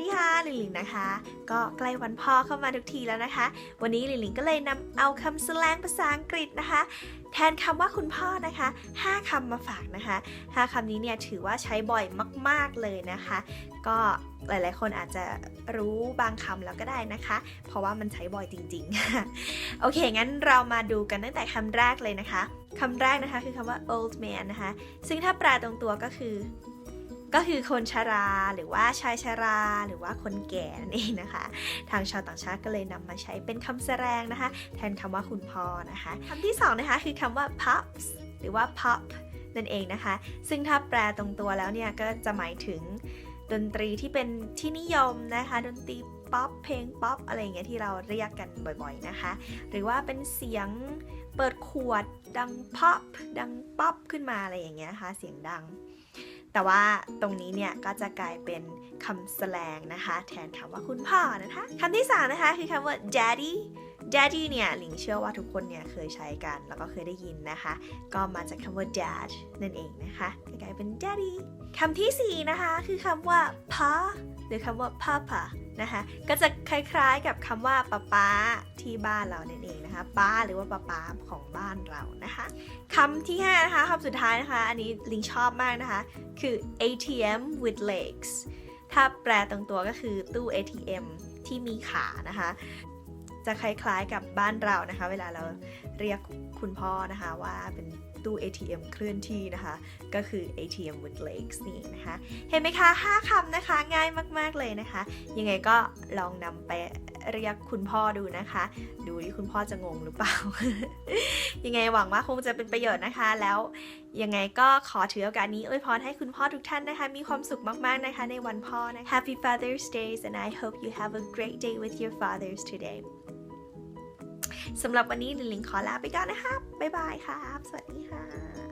ดีค่ะลิลินะคะ ก็ใกล้วันพ่อเข้ามาทุกทีแล้วนะคะ วันนี้ลิงลิงก็เลยนำเอาคำสแลงภาษาอังกฤษนะคะ แทนคำว่าคุณพ่อนะคะ 5คำมาฝากนะคะ 5คำนี้เนี่ยถือว่าใช้บ่อยมาก ๆเลยนะคะ ก็หลายๆ คนอาจจะรู้บางคำแล้วก็ได้นะคะ เพราะว่ามันใช้บ่อยจริงๆ โอเค งั้นเรามาดูกันตั้งแต่คำแรกเลยนะคะคำแรกนะคะคือคำว่า old man นะคะ ซึ่งถ้าแปลตรงตัวก็คือ ก็คือคนชราหรือว่าชายชรา หรือว่าคนแก่นั่นเองนะคะ ทางชาวต่างชาติก็เลยนำมาใช้เป็นคำแสดงนะคะ แทนคำว่าคุณพ่อนะคะคำที่สองนะคะคือคำว่า pops หรือว่า pop นั่นเองนะคะ ซึ่งถ้าแปลตรงตัวแล้วเนี่ยก็จะหมายถึงดนตรีที่เป็นที่นิยมนะคะ ดนตรีป๊อปเพลงป๊อปอะไรอย่างเงี้ยที่เราเรียกกันบ่อยๆนะคะ หรือว่าเป็นเสียงเปิดขวดดังป๊อปดังป๊อปขึ้นมาอะไรอย่างเงี้ยนะคะเสียงดัง แต่ว่าตรงนี้เนี่ยก็จะกลายเป็นคำแสลงนะคะ แทนคำว่าคุณพ่อนะคะคำที่สามนะคะคือคำว่า daddy daddy เนี่ยหลิงเชื่อว่าทุกคนเนี่ยเคยใช้กัน แล้วก็เคยได้ยินนะคะ ก็มาจากคำว่า dad นั่นเองนะคะกลายเป็น daddy คำที่สี่นะคะคือคำว่า pa หรือคำว่า papa นะคะ ก็จะคล้ายๆกับคำว่าป้าป้าที่บ้านเรานั่นเองนะคะป้าหรือว่าป้าป้าของบ้านเรานะคะคำที่ห้านะคะคำสุดท้ายนะคะ อันนี้ลิงชอบมากนะคะ คือ ATM with legs ถ้าแปลตรงตัวก็คือตู้ ATM ที่มีขานะคะ จะคล้ายๆกับบ้านเรานะคะ เวลาเราเรียกคุณพ่อนะคะว่าเป็นตู้ ATM เคลื่อนที่นะคะ ก็คือ ATM with legs นี่นะคะ เห็นไหมคะ 5คำนะคะง่ายมากๆเลยนะคะ ยังไงก็ลองนำไปเรียกคุณพ่อดูนะคะ ดูที่คุณพ่อจะงงหรือเปล่า ยังไงหวังว่าคงจะเป็นประโยชน์นะคะ แล้วยังไงก็ขอถือโอกาสนี้อวยพรให้คุณพ่อทุกท่านนะคะ มีความสุขมากๆนะคะในวันพ่อนะคะ Happy Father's Day and I hope you have a great day with your fathers today สำหรับวันนี้ลินลิงขอลาไปก่อนนะครับ๊ายบายครับ สวัสดีค่ะ